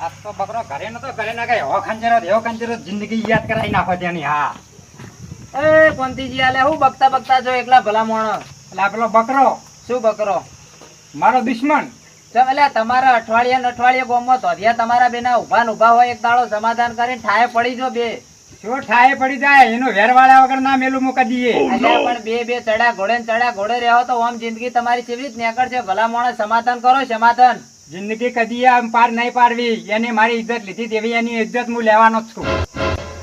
આ તો બકરો ઘરે નતો ઘરે ના ગયો એવો ખંજરો એવો ખંજરો જિંદગી યાદ કરાવી નાખો તેની હા. એ કોંતીજી આલે હું બકતા બકતા છો એકલા ભલા માણસ. એટલે પેલો બકરો. શું બકરો? મારો દુશ્મન. એટલે તમારા અઠવાડિયા ને અઠવાડિયે ગોમમાં ધોધિયા તમારા બેના ઊભા ને ઊભા હોય એક દાડો સમાધાન કરીને ઠાએ પડી જો બે. શું ઠાએ પડી જાય એનું વેરવાળા વગર ના મેલું મૂકી દઈએ. અલ્યા પણ બે બે ચડ્યા ઘોડે ચડ્યા ઘોડે રહ્યો તો આમ જિંદગી તમારી કેવી જ નીકળશે ભલા માણસ સમાધાન કરો સમાધાન. જિંદગી કદી આમ પાર નહીં પાડવી. એની મારી ઇજ્જત લીધી તેવી એની ઇજ્જત હું લેવાનો જ છું.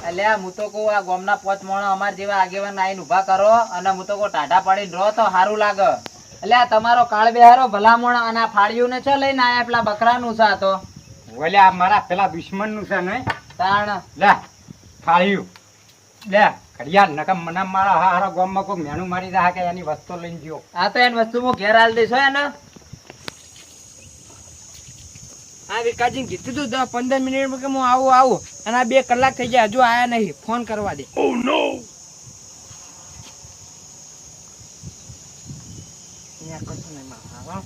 અલ્યા હું તો કહું આ ગોમના પોચ મોણો અમાર જેવા આગેવાન આઈને ઊભા કરો અને હું તો કહું ટાઢા પાડીને રહો તો સારું લાગે. અલ્યા તમારો કાળ બેહારો ભલામણ મોણા અને આ ફાળિયું ને છે લઈને આયા પેલા બકરાનું છે આ તો? ઓલે આ મારા પેલા દુશ્મનનું છે ને? તાણ. લે ફાળ્યું. લે ઘડિયાળ નકમ મને મારા હારા ગોમમાં કોઈ મેણું મારી દા કે એની વસ્તુ લઈને ગયો. આ તો એની વસ્તુ હું ઘેર હાલ દઈશ હો એને. આ વિકાસજી કીધું તું દસ પંદર મિનિટ કે હું આવું આવું. અને આ બે કલાક થઈ જાય હજુ આયા નહીં. ફોન કરવા દે. હારો.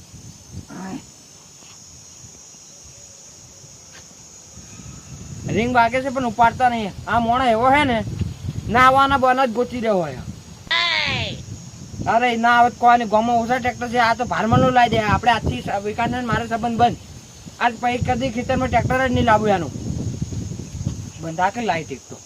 રિંગ વાગે છે પણ ઉપાડતા નહીં. આ મોણા એવો હે ને ના આવવાના બના જ ગોતી રહ્યો હોય. અરે ના આવત કોઈ ગોમાં ઓછા ટ્રેક્ટર છે આ તો ભારમાં નું લાવી દે. આપણે આજથી વિકાસ મારે સંબંધ બંધ. આજ પછી કદી ખેતરમાં ટ્રેક્ટર જ નહીં લાવું એનું. બંધા કે લાઈ ટીક તો.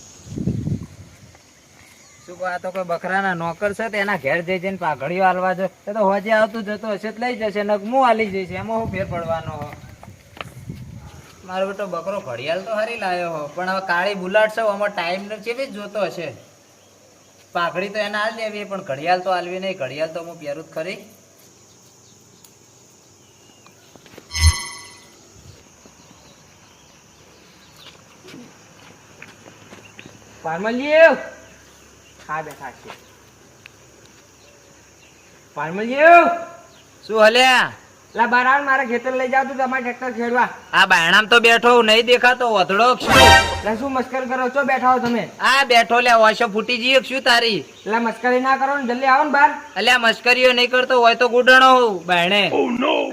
શું કહો, આ તો કોઈ બકરાના નોકર છે તો એના ઘેર જઈ જઈને પાઘડીઓ હાલવા જો. તો હોજે આવતું જતો હશે તો લઈ જશે ને હું હાલી જઈશ એમાં હું ફેર પડવાનો હો મારો બેટો બકરો ઘડિયાળ તો હારી લાવ્યો હો પણ હવે કાળી બુલાટ છે આમાં ટાઈમ કેવી જોતો હશે? પાઘડી તો એને હાલ લેવી પણ ઘડિયાળ તો હાલવી નહીં ઘડિયાળ તો હું પહેરું જ ખરી. પારમલજી હા બેઠા છે. પારમલજી શું હલ્યા? લા બાર આવ મારા ખેતર લઈ જાવ તું તમારે ટ્રેક્ટર ખેડવા. આ બાયણામ તો બેઠો હું નહીં દેખાતો વધડો શું? લા શું મસ્કર કરો? છો બેઠા હો તમે. આ બેઠો લે ઓશો ફૂટી જઈએ શું તારી? લા મસ્કરી ના કરો ને જલ્દી આવો ને બાર. અલ્યા મસ્કરીઓ નહીં કરતો હોય તો ગુડણો બાયણે.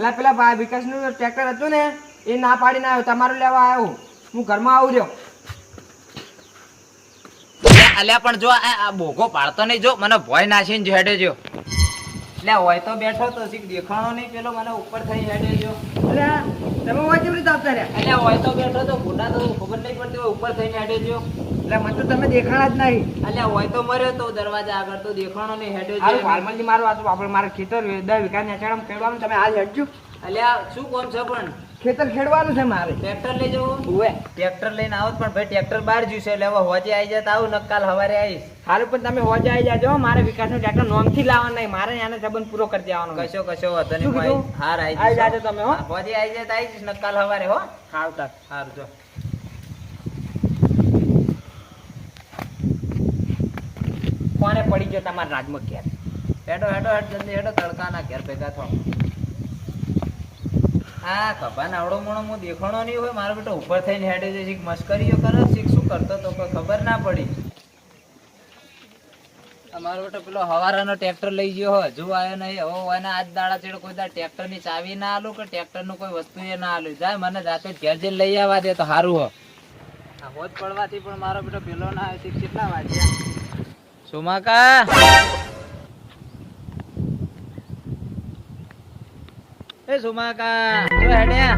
લા પેલા ભાઈ વિકાસનું ટ્રેક્ટર હતું ને એ ના પાડીને આવ્યો તમારું લેવા આવ્યો. હું ઘરમાં આવું રહ્યો. અલ્યા પણ જો આ આ પાડતો નહીં જો મને ભોય નાસીને હેડે જો. લે હોય તો બેઠો તો શીખ દેખાણો નહીં પેલો મને ઉપર થઈ હેડે જો. અલ્યા તમે વાંચી રીતે આવતા રહ્યા? અલ્યા હોય તો બેઠો તો ખોટા તો ખબર નહીં પડતી હોય ઉપર થઈને હેડે જો. એટલે મને તો તમે દેખાણા જ નહીં. અલ્યા હોય તો મર્યો તો દરવાજા આગળ તો દેખાણો નહીં હેડે જો ફાર્મલજી મારું આ તો આપણે મારા ખેતર વિકાસ નેચાડામાં ખેડવાનું તમે આજ હેડજો. અલ્યા શું કોમ છે પણ? ખેતર ખેડવાનું છે મારે. ટ્રેક્ટર લઈ જવું? ટ્રેક્ટર લઈને આવો પણ ભાઈ ટ્રેક્ટર બહાર જ્યું છે એટલે હવે હોજે આવી જાય આવું નકાલ હવારે આવીશ. હાલ પણ તમે હોજે આવી જાજો મારે વિકાસનું ટ્રેક્ટર નોમથી લાવવાનું નહીં. મારે આને સંબંધ પૂરો કરી દેવાનો. કશો કશો વાંધો નહીં ભાઈ. હાર આવી આવી જાજો તમે, હો. હોજે આવી જાય તો આવી જઈશ નકાલ હવારે હો. હાલ તક હાર જો. કોને પડી ગયો તમારા રાજમાં ઘેર? હેડો હેડો હેડ જલ્દી હેડો તડકાના ઘેર ભેગા થો આ ખભા આવડો મોણો હું દેખાણો નહીં હોય, મારો બેટો ઉપર થઈને હેડે છે. શીખ મશ્કરીઓ કરે શીખ શું કરતો તો કોઈ ખબર ના પડી. અમારો બેટો પેલો હવારાનો ટ્રેક્ટર લઈ ગયો હોય હજુ આવ્યો નહીં, હવે એને આજ દાડા ચેડો કોઈ દાડ ટ્રેક્ટરની ચાવી ના આલું કે ટ્રેક્ટરનું કોઈ વસ્તુ એ ના આલું. જાય, મને જાતે ઘેર જઈને લઈ આવવા દે તો સારું હો. હોજ પડવાથી પણ મારો બેટો પેલો ના આવે શીખ કેટલા વાગ્યા? સુમાકા એ સુમાકા હેડ્યા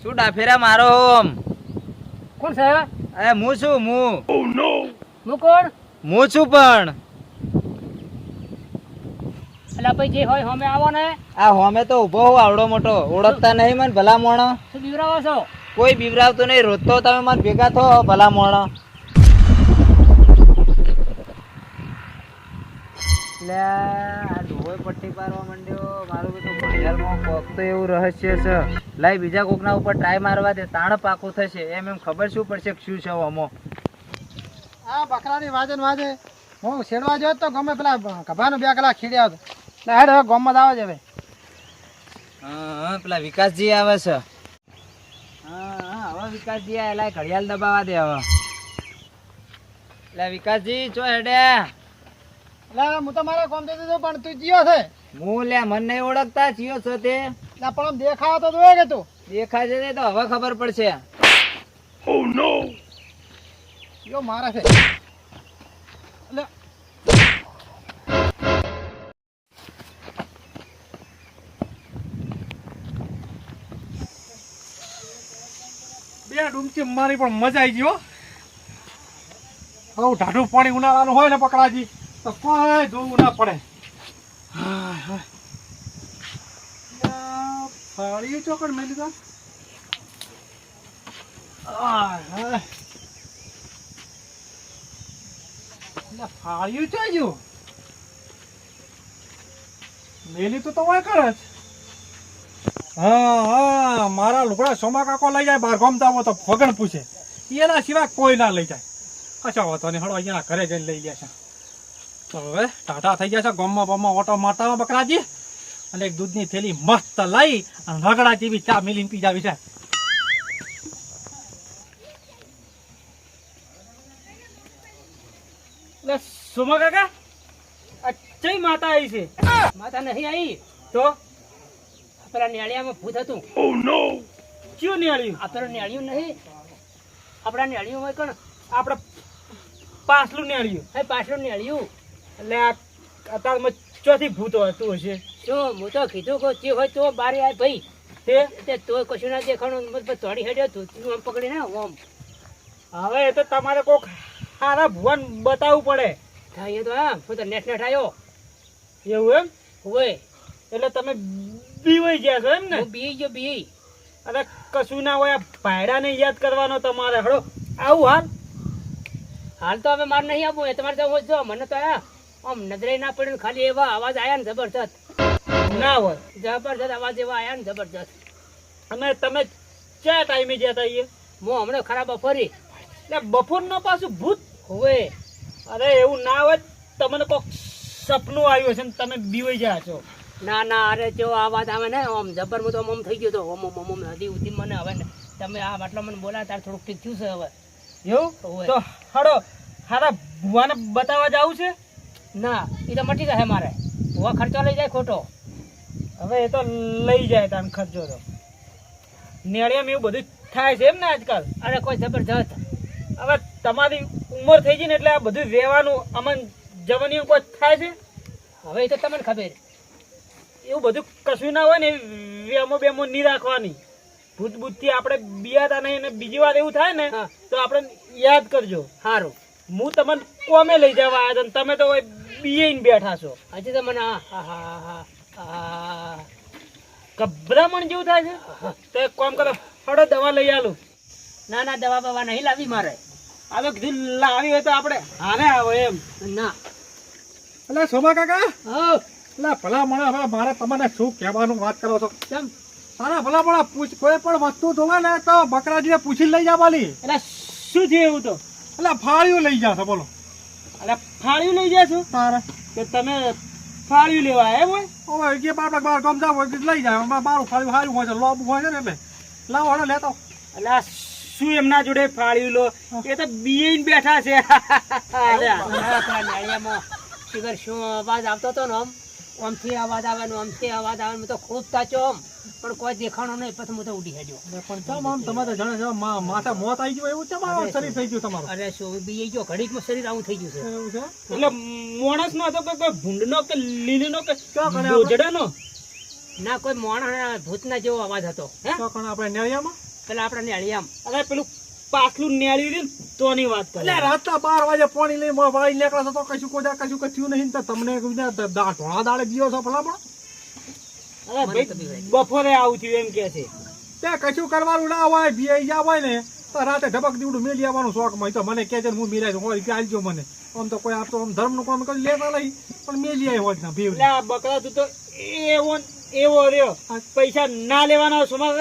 શું ડાફેરા મારો ઓમ કોણ છે? હું છું હું. હું કોણ? હું છું પણ. એટલે ભાઈ જે હોય અમે આવો ને. આ હોમે તો ઊભો હોઉં આવડો મોટો. ઓળખતા નહીં મને ભલા મોણો શું બીવરાવો છો? કોઈ બીવરાવતો નહીં રોજ તો તમે મને ભેગા થો ભલા મોણો લે આ ડોહોય પટ્ટી પાડવા માંડ્યો. મારું બધું ભણિયારમાં કોક તો એવું રહસ્ય છે. લાઈ બીજા કોકના ઉપર ટ્રાય મારવા દે તાણ પાકું થશે. એમ એમ ખબર શું પડશે કે શું છે અમો આ બકરાની વાજે ને વાજે હું શેડવા જો તો ગમે પેલા કભાનું બે કલાક ખીડ્યા હતો એટલે હેડ હવે ગોમમાં આવે છે હવે. હા હા, પેલા વિકાસજી આવે છે. હા હા હવે વિકાસજી આવે લાય ઘડિયાળ દબાવા દે હવે. એટલે વિકાસજી ચો હેડે. એટલે હું તો કોમ હતો પણ તું જીયો છે. હું લ્યા મન નહીં ઓળખતા ચિયો છો તે. ના પણ આમ દેખાવો તો જોઈએ કે તું. દેખાય છે તે તો હવે ખબર પડશે. યો મારા છે. એટલે બે ડૂમચી મારી પણ મજા આવી ગઈ હો. બહુ ઢાઢું પાણી ઉનાળાનું હોય ને પકડાજી. તો કોઈ જોવું ના પડે. ફાળ્યું ચોકડ મેં લીધા હાય, હાય. લા, ફાળ્યું ચાલ્યું મેલી તો તો હા હા મારા લુગડા સોમા કાકો લઈ જાય બાર ગમતા તો ફગણ પૂછે. એના સિવાય કોઈ ના લઈ જાય. અચ્છા વાતો નહીં હળો ઘરે જઈને લઈ ગયા છે. તો હવે ટાટા થઈ ગયા છે. ગમમાં બમમાં ઓટો મારતા બકરાજી. અને એક દૂધની થેલી મસ્ત લઈ અને રગડા જેવી ચા મિલીને પી જાવી છે. સોમા કાકા માતા આવી છે. માતા નહીં આવી તો? આપણા નેળિયામાં ભૂત હતું. ક્યું નેળિયું આ પેલું નેળિયું નહીં. આપણા નેળિયું હોય કોણ આપણે પાછલું નેળિયું હે પાછલું નેળિયું એટલે આ અત્યારમાં ચોથી ભૂત હતું હશે. જો હું તો કીધું કે જે હોય તો બારે આય ભાઈ. તે? તો કશું ના દેખાણું તોડી હેડ્યો તું તું આમ પકડીને ઓમ. હવે એ તો તમારે કોક સારા ભુવન બતાવવું પડે. થાય તો હા હું તો નેટ નેટ આવ્યો એવું એમ? હોય. એટલે તમે બીવાઈ ગયા છો એમ ને? બી ગયો બી અરે કશું ના હોય આ ભાયડાને યાદ કરવાનો તમારે હળો. આવું હાલ? હાલ તો હવે મારે નહીં આપું એ તમારે તો જો મને તો આ આમ નજરે ના પડે ખાલી એવા અવાજ આયા ને જબરજસ્ત. ના હોય જબરજસ્ત અવાજ એવા આયા ને જબરજસ્ત. અને તમે ક્યાં ટાઈમે ગયા હતા એ હું હમણાં ખરાબ ફરી એટલે બપોરનો પાછું ભૂત હોય અરે એવું ના હોય તમને કોક સપનું આવ્યું છે ને તમે બીવાઈ ગયા છો. ના ના અરે જો આ વાત આવે ને આમ જબર હું તો આમ થઈ ગયો તો ઓમ ઓમ ઓમ હદી ઉધી મને હવે ને તમે આ બાટલા મને બોલા તાર થોડુંક ઠીક થયું છે હવે. એવું? તો હળો હારા ભુવાને બતાવવા જવું છે? ના એ તો મટી જશે મારે. હોવા ખર્ચો લઈ જાય ખોટો. હવે એ તો લઈ જાય તાન ખર્ચો તો. નેળિયામાં એવું બધું થાય છે એમ ને આજકાલ? અરે કોઈ જબરજસ્ત. હવે તમારી ઉંમર થઈ ગઈ ને એટલે આ બધું રહેવાનું અમન જવાની કોઈ થાય છે? હવે એ તો તમને ખબર. એવું બધું કશું ના હોય ને વેમો બેમો નહીં રાખવાની. ભૂત ભૂતથી આપણે બિયાતા નહીં અને બીજી વાર એવું થાય ને તો આપણે યાદ કરજો. સારું હું તમને કોમે લઈ જવા આવ્યા તમે તો બીએ બેઠા છો. હજી તો મને હા હા હા હા હા ગભરામણ જેવું થાય છે? તો એક કામ કરો હડો દવા લઈ આલું. ના ના દવા બવા નહીં લાવી મારે. આ તો કીધું લાવી હોય તો આપણે હારે આવો એમ. ના. એટલે સોમા કાકા? હો. એટલે ભલા મળે હવે મારે તમને શું કહેવાનું વાત કરો છો? કેમ? તારા ભલા ભલા પૂછ કોઈ પણ વસ્તુ જોવે ને તો બકરાજીને પૂછી લઈ જવાની એટલે શું થયું એવું તો? એટલે ફાળ્યું લઈ જશે બોલો. એટલે ફાળ્યું લઈ જશો તારે તો તમે ફાળ્યું લેવા એમ હોય હવે જે બાપડા બાર ગમ જાવ હોય લઈ જાય અમારે બારું ફાળ્યું સારું હોય છે લોબ હોય છે ને એટલે લાવો હડો લેતો એટલે આ શું એમના જોડે ફાળ્યું લો એ તો બીએ બેઠા છે અરે આ. નાળિયામાં શું અવાજ આવતો હતો ને આમ આમથી અવાજ આવવાનો આમથી અવાજ આવવાનો. તો ખૂબ તાચો આમ. પણ કોઈ દેખાણો નહીં. પછી હું તો ઉડી હેડ્યો. પણ ચમ આમ તમારે જાણે છો મા- મોત આવી ગયું એવું છે મારું શરીર થઈ ગયું તમારું? અરે શું? બી ગયો. ઘડીકમાં શરીર આવું થઈ ગયું છે. એવું છે? એટલે માણસ નો તો કે કોઈ ભૂંડનો કે લીલીનો કે ગોજડાનો? ના કોઈ મોણા ભૂતના જેવો અવાજ હતો. હે? તો કણ આપણે નેળિયામાં? પેલા આપણે નેળિયામ. અરે પેલું પાછલું નેળી રહ્યું તોની વાત કરે. એટલે રાતના બાર વાગે પાણી લઈ વાળી નીકળે છો તો કશું કોઈ કશું કઈ નહીં તો તમને ઢોળા દાડે ગયો છો ભલા પણ. બપોરે આવું થયું એમ કે છે. તે કશું કરવાનું ના હોય ભીઆઈ જ્યાં હોય ને તો રાતે ઢબક દીવડું મેલી આવવાનું શોખમાં તો મને કે છે હું મિલાય હોય કે આલજો મને. આમ તો કોઈ આપતો આમ ધર્મનું કામ કરી લેતા નહીં પણ મેલી આવી હોય ના ભીવ બકરા તું તો એવો એવો રહ્યો. પૈસા ના લેવાના સમજ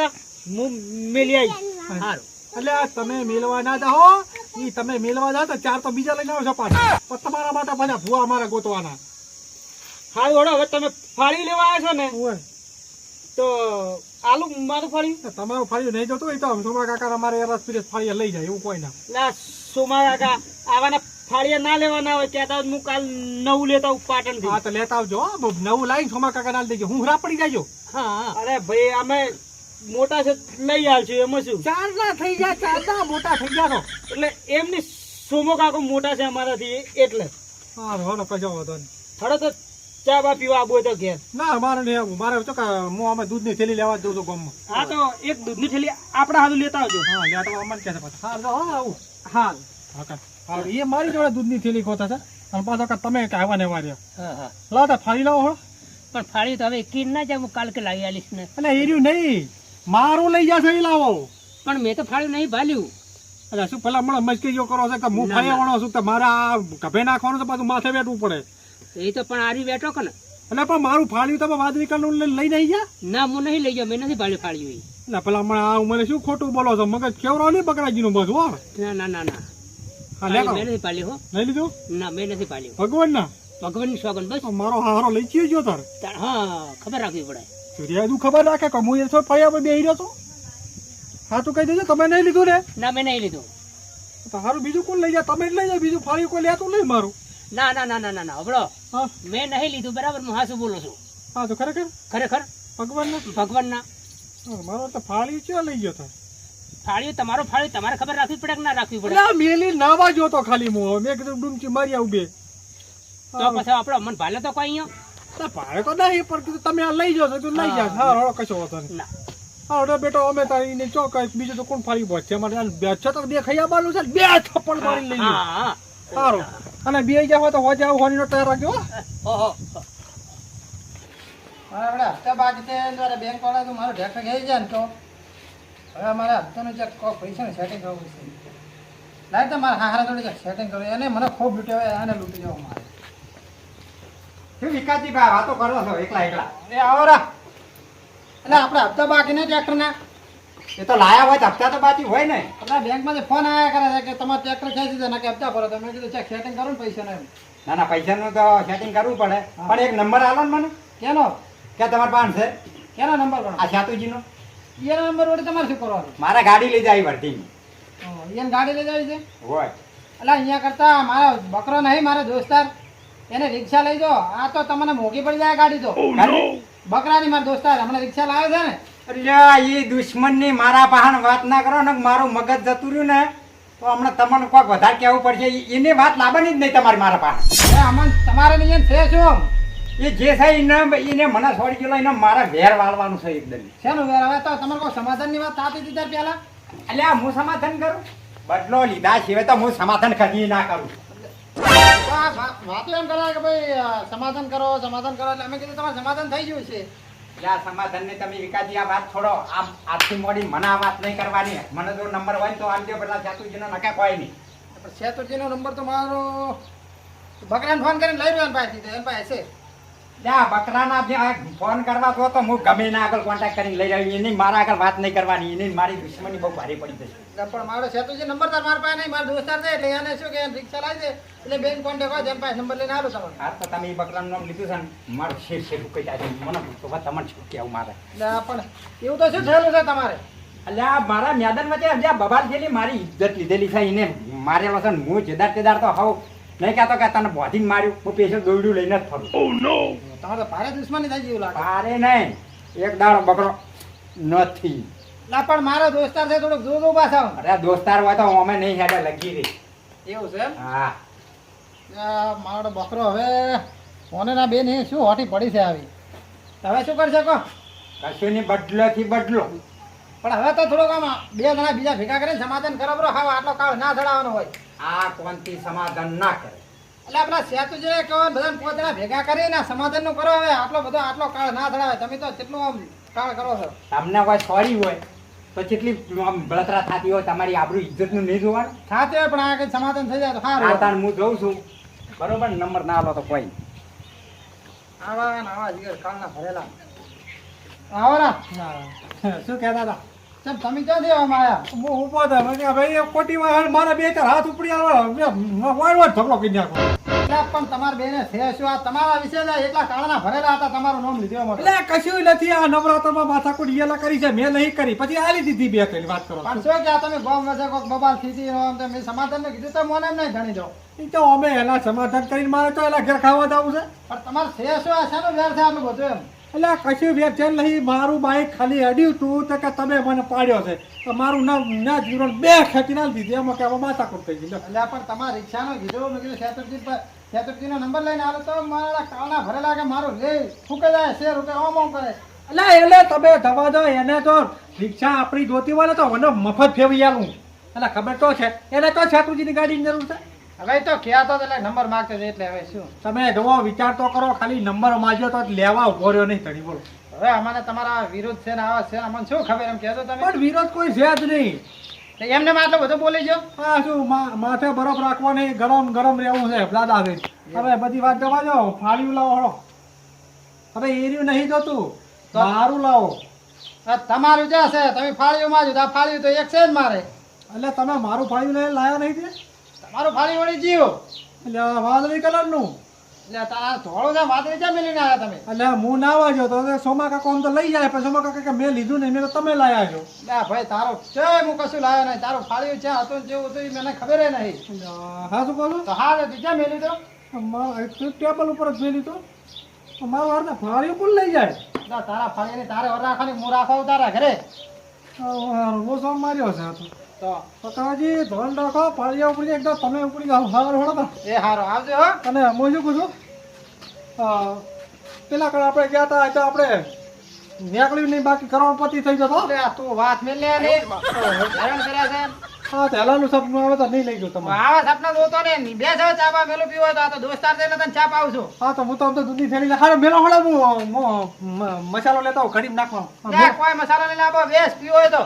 હું મેલી આવી સારું એટલે તમે મેલવા ના જાઓ ઈ તમે મેલવા જાઓ તો ચાર તો બીજા લઈને આવશો પાછા. પણ તમારા માટે પાછા ભૂવા અમારે ગોતવાના. હા વડો હવે તમે ફાળી લેવા આવ્યા છો ને તો આલુ મારું ફાળ્યું? તમારું ફાળ્યું નહીં જોતું હોય તો સોમા કાકા અમારે રસ પીરસ ફાળીએ લઈ જાય એવું કોઈ ના. એટલે સોમા કાકા આવાના ફાળિયા ના લેવાના હોય કહેતા હું કાલ નવું લેતા આવું પાટણ હા તો લેતા આવજો નવું લાવીને સોમા કાકા ના દેજો. હું હરા પડી જાજો. હા અરે ભાઈ અમે મોટા છે લઈ આવશું એમાં શું? ચાર ના થઈ ગયા ચાર ના મોટા થઈ ગયા તો. એટલે એમની સોમો કાકો મોટા છે અમારાથી એટલે. હા હોનો કશો વાંધો નહીં. હડો તો ચા બા પીવા આવું તો ઘેર. ના મારે નહીં આવું. મારે તો કા હું અમે દૂધની થેલી લેવા જ જઉં છું ગામમાં. હા તો એક દૂધની થેલી આપણા હાથું લેતા આવજો. હા લેટવા અમને કહે છે પાછા. હા હા આવું. હા હા એ મારી જોડે દૂધની થેલી ખોતા છે અને પાછો કા તમે કાંઈ ને વાર્યા હા હા. લાવતા ફાળી લાવો હો. પણ ફાળી તો હવે કીન ના જાય હું કાલ કે લાવી આલીશ ને. એટલે એર્યું નહીં. મારું લઈ જશો એ લાવો. પણ મેં તો ફાળ્યું નહીં ભાલ્યું. અરે શું પેલા મને મસ્કીઓ કરો છે કે હું ફાળી ફર્યાવાળો છું તો મારે આ ગભે નાખવાનું તો પાછું માથે બેઠવું પડે. એ તો પણ આરી બેઠો કે ને? એટલે પણ મારું ફાળ્યું તમે વાદળી કલર લઈને લઈ નહીં ગયા? ના હું નહીં લઈ જાઉં મેં નથી ફાળ્યું ફાળ્યું. એટલે પેલા મને આ મને શું ખોટું બોલો છો? મગજ કેવરો નહીં બકરાજીનું બધું હો. ના ના ના ના. હા મેં નથી પાડ્યું હો. લઈ લીધું? ના મેં નથી પાલ્યું ભગવાન ના ભગવાનની સોગન બસ. મારો હારો લઈ ગયો તાર- હા ખબર રાખવી પડે. સૂર્યા ખબર રાખે કે હું એ ફળિયા પર બેહી રહ્યો છું? હા તું કહી દેજો તમે નહીં લીધું ને? ના મેં નહીં લીધું. તો હારું બીજું કોણ લઈ જાય તમે જ લઈ જાય બીજું ફળી કોઈ લેતું નહીં મારું. ના ના ના ના ના હબળો મેં નહીં લીધું બરાબર હું હાસું બોલું છું. હા તો ખરેખર? ખરેખર? ભગવાન ના ભગવાન ના મારો તો ફાળી ક્યાં લઈ ગયો થાય ફાળ્યું તમારો ફાળ્યું તમારે ખબર રાખવી પડે કે ના રાખવી પડે? ના મેલી નાવા જોતો ખાલી હું મેં કીધું ડૂમચી મારી આવું બે. તો પછી આપણો મન ભાલે તો કોઈ અહીંયા? ના, ભાડે તો નહીં પણ કીધું તમે આ લઈ જાઓ કીધું લઈ જા હા હળો કશો નહીં. હા હવે બેટો અમે તારી ને કઈ બીજું તો કોણ ફાળી બોટ છે અમારે બે છ તો બે ખૈયા બાલું છે બે થપ્પડ મારી લઈ હા સારું અને બે ગયા હોય તો હોજે આવું હોની નો ટાયર રાખજો હો. મારા આપણે હપ્તા બાકી છે મારે બેંક વાળા તો મારો ઢેક ગઈ જાય ને તો. હવે મારે હપ્તાનું કો પૈસાનું સેટિંગ કરવું છે. લાય તો મારા હારા જોડે સેટિંગ કરવું એને મને ખૂબ લૂંટ્યો હોય આને લૂંટી જવા મારે. શું વિકાસજી ભાઈ વાતો કરો છો એકલા એકલા. એ આવો રા. એટલે આપણે હપ્તા બાકી નહીં ટ્રેક્ટરના? એ તો લાયા હોય તો હપ્તા તો બાકી હોય ને. આપણા બેંકમાંથી ફોન આવ્યા કરે છે કે તમારે ટ્રેક્ટર ખેંચી દે કે હપ્તા ભરો. તો મેં કીધું ચેક સેટિંગ કરો ને પૈસાનો એમ. ના ના પૈસાનું તો સેટિંગ કરવું પડે. પણ એક નંબર આલો ને મને. કેનો? કે તમારે પાંચ છે? કેનો નંબર ગણો આ સાતુજીનો. એનો નંબર વડે તમારે શું કરવાનું? મારા ગાડી લઈ જાય વર્તી એને ગાડી લઈ જાય છે? હોય. એટલે અહીંયા કરતા મારા બકરો નહીં મારા દોસ્તાર. એને રિક્ષા લઈ જો. આ તો તમને મોંઘી પડી જાય ગાડી તો. બકરાની મારા દોસ્તાર હમણાં રિક્ષા લાવે છે ને? એટલે એ દુશ્મનની મારા પાહણ વાત ના કરો ને મારું મગજ જતું રહ્યું ને તો હમણાં તમને કોઈક વધારે કહેવું પડશે. એની વાત લાવવાની જ નહીં તમારી મારા પાસે અમન તમારે નહીં છે શું એ જે છે એને એને મને છોડી ગયેલો એને મારા વેર વાળવાનું છે એકદમ. શેનું વેર? હવે તો તમારે કોઈ સમાધાનની વાત થતી દીધા પહેલાં? એટલે આ હું સમાધાન કરું? બદલો લીધા સિવાય તો હું સમાધાન કદી ના કરું. વાતો એમ કરાય કે ભાઈ સમાધાન કરો સમાધાન કરો એટલે અમે કીધું તમારે સમાધાન થઈ ગયું છે. એટલે આ સમાધાન ને તમે વિકાસજી આ વાત છોડો. આમ આજથી મોડી મને આ વાત નહીં કરવાની. મને જો નંબર હોય તો આમ દે પેલા ચાતુજીનો નકા કોઈ નહીં. પણ શેતુરજીનો નંબર તો મારો બકરાને ફોન કરીને લઈ રહ્યો એમ પાસેથી એમ એની પાસે છે. આ બકરાના જે ફોન કરવા તો તો હું ગમે ના આગળ કોન્ટેક્ટ કરીને લઈ રહ્યો એની મારા આગળ વાત નહીં કરવાની. એની મારી દુશ્મની બહુ ભારે પડી જશે. પણ મારો શેતુરજી નંબર તાર મારા પાસે નહીં મારો દોસ્તાર છે એટલે એને શું કે રિક્ષા લાવી દે એટલે બેન કોન્ટેક્ટ હોય પાસે નંબર લઈને આવો તમારો. આ તો તમે એ બકરાનું નામ લીધું છે ને મારું શેર શેર ઉકઈ જાય મને તો તમારે શું કહેવું મારે? પણ એવું તો શું થયેલું છે તમારે? એટલે આ મારા મેદાન વચ્ચે આ બબાલ છેલી મારી ઇજ્જત લીધેલી છે એને મારેલો છે હું જેદાર તેદાર તો હવ નહીં કહેતો કે તને બોધીને માર્યું હું પેશલ દોડ્યું લઈને જ ફરું. તમારે ભારે દુશ્મની થાય જેવું લાગે. ભારે નહીં. એક દાડો બકરો નથી. ના પણ મારો દોસ્તાર છે થોડુંક જોજો પાછા અરે દોસ્તાર હોય તો અમે નહીં હેડે લગી રહી. એવું છે હા. મારો બકરો હવે ફોને ના બેન એ શું હોટી પડી છે આવી? તમે હવે શું કરી શકો કશું ની બદલોથી બદલો. પણ હવે તો થોડુંક આમ બે જણા બીજા ભેગા કરીને સમાધાન કરો બરો હા આટલો કાળ ના ચડાવવાનો હોય. આ કોનથી સમાધાન ના કરે? એટલે આપણા સેતુજી કહો બધા પોતાના ભેગા કરીને સમાધાનનું કરો હવે. આટલો બધો આટલો કાળ ના ધરાવે. તમે તો કેટલું આમ કાળ કરો છો? તમને કોઈ સોરી હોય તો કેટલી બળતરા થતી હોય તમારી આબરૂ ઇજ્જતનું નહીં જોવાનું? સાચે હોય પણ આ કઈ સમાધાન થઈ જાય તો સારું તાણ હું જોઉં છું. બરોબર નંબર ના આલો તો કોઈ. આવા ને આવા જીગર કાળના ભરેલા. આવો ના શું કહેતા હતા? ચમ તમે ક્યાં દેવામાં આયા? હું હતો. ભાઈ એ ખોટી મારા બે ચાર હાથ ઉપડી આવો વાળ વાળ ઝઘડો કરી નાખો એટલે પણ તમારા બેને છે શું આ તમારા વિશે જ એકલા કાળના ભરેલા હતા તમારું નામ લીધું. એટલે કશું નથી આ નવરાત્રમાં માથાકૂટ યેલા કરી છે મેં નહીં કરી. પછી આલી દીધી બે ત્રણ વાત કરો પણ શું કે તમે ગોમ વચ્ચે કોક બબાલ આમ તેમ સમાધાન કીધું તો મને એમ નહીં જાણી દો એ તો અમે એના સમાધાન કરીને મારે તો એના ઘેર ખાવા જવું છે. પણ તમારે છે શું આ શાનો વેર છે આટલું બધું એમ. એટલે કશું વેચાણ નહીં મારું બાઈક ખાલી અડ્યું તું તો કે તમે મને પાડ્યો છે. તો મારું ના ના જીવન બે ખેતી ના દીધી. એમાં કે હવે માથાકૂટ થઈ ગઈ લો. એટલે પણ તમારા રિક્ષાનો કીધો મેં કીધું શેતરજી પર નંબર લઈને આવ્યો તો મારા કાળા ભરેલા કે મારું લે ફૂકે જાય શેર રૂપે ઓમ ઓમ કરે. એટલે એટલે તમે થવા દો એને તો રિક્ષા આપણી જોતી હોય તો મને મફત ફેવી આલું. એટલે ખબર તો છે. એને તો છાત્રુજીની ગાડીની જરૂર છે. હવે તો કહેતો એટલે નંબર માંગતો છે એટલે હવે શું? તમે જોવો વિચાર તો કરો ખાલી નંબર માગ્યો તો લેવા ઊભો રહ્યો નહીં તણી બોલો. હવે અમને તમારા વિરોધ છે ને આવા છે અમને શું ખબર એમ કહેતો તમે? પણ વિરોધ કોઈ છે જ નહીં. એમને માટલો બધો બોલી ગયો? આ શું માથે બરફ રાખવો નહીં ગરમ ગરમ રહેવું છે દાદા છે હવે બધી વાત જવા દો ફાળ્યું લાવો હળો. હવે એર્યું નહીં જોતું તો? મારું લાવો. તમારું છે તમે ફાળ્યું માં જ ફાળ્યું તો એક છે જ મારે. એટલે તમે મારું ફાળ્યું લઈને લાયા નહીં તે? તમારું ફાળી વળી જીવ એટલે વાદળી કલરનું. એટલે તારા ધોળો છે વાદળી ક્યાં મેલીને આવ્યા તમે? એટલે હું ના વાગ્યો તો સોમા કાકો આમ તો લઈ જાય પણ સોમા કાકા કે મેં લીધું નહીં મેં તો તમે લાયા છો. ના ભાઈ તારો છે હું કશું લાવ્યો નહીં. તારું ફાળ્યું છે હતું ને જેવું હતું એ મને ખબર નહીં. હા શું તો હા તો ક્યાં મેલી તો? ટેબલ ઉપર જ મેલી તો. મારું હારને ફાળ્યું પણ લઈ જાય? લે, તારા ફાળીને તારે વર રાખવાની હું રાખવા તારા ઘરે. લોસો માર્યો છે આ તો. તો તો ધોન રાખો ફાળિયા ઉપડી એકદમ તમે ઉપડી જાઓ. હાર હોડો તો. એ હારો આવજો અને હું શું પૂછું અ, પેલા કણ આપણે ગયા હતા તો આપણે નીકળ્યું નહીં બાકી કરોડપતિ થઈ જતો. તું વાત મેલ લે ને હેરાન કર્યા છે. હા પહેલાનું સપનું આવે તો નહીં લઈ ગયું તમે આવા સપના જોતો ને. બે ચાપા મેલો પીવો તો આ તો દોસ્તાર થઈને તને ચાપ આવું છું. હા તો હું તો આમ તો દૂધની થેલી મેલો હળે હું હું મસાલો લેતા આવું ઘડી નાખવાનો. કોઈ મસાલા નહીં લાવો વેસ પીવો હોય તો.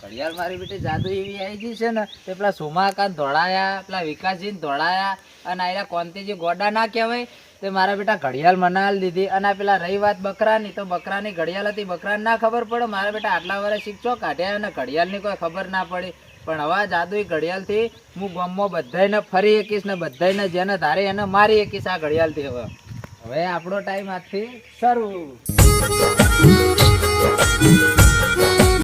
ઘડિયાળ મારી બેટી જાદુ એવી આવી ગઈ છે ને, તે પેલા સોમાકાંત ધોળાયા, પેલા વિકાસજી ધોળાયા, અને અહીંયા કોંતીજી ગોડા ના કહેવાય, તે મારા બેટા ઘડિયાળ મનાલ દીધી અને પેલા રહી વાત બકરાની, તો બકરાની ઘડિયાળ હતી, બકરાને ના ખબર પડે, મારા બેટા આટલા વર્ષ શીખચો કાઢ્યા અને ઘડિયાળની કોઈ ખબર ના પડી. પણ હવે જાદુ ઘડિયાળથી હું ગામમાં બધાયને ફરી એકીશ ને બધાયને જેને ધારે એને મારી એકીશ આ ઘડિયાળથી હવે. હવે આપણો ટાઈમ આજથી શરૂ.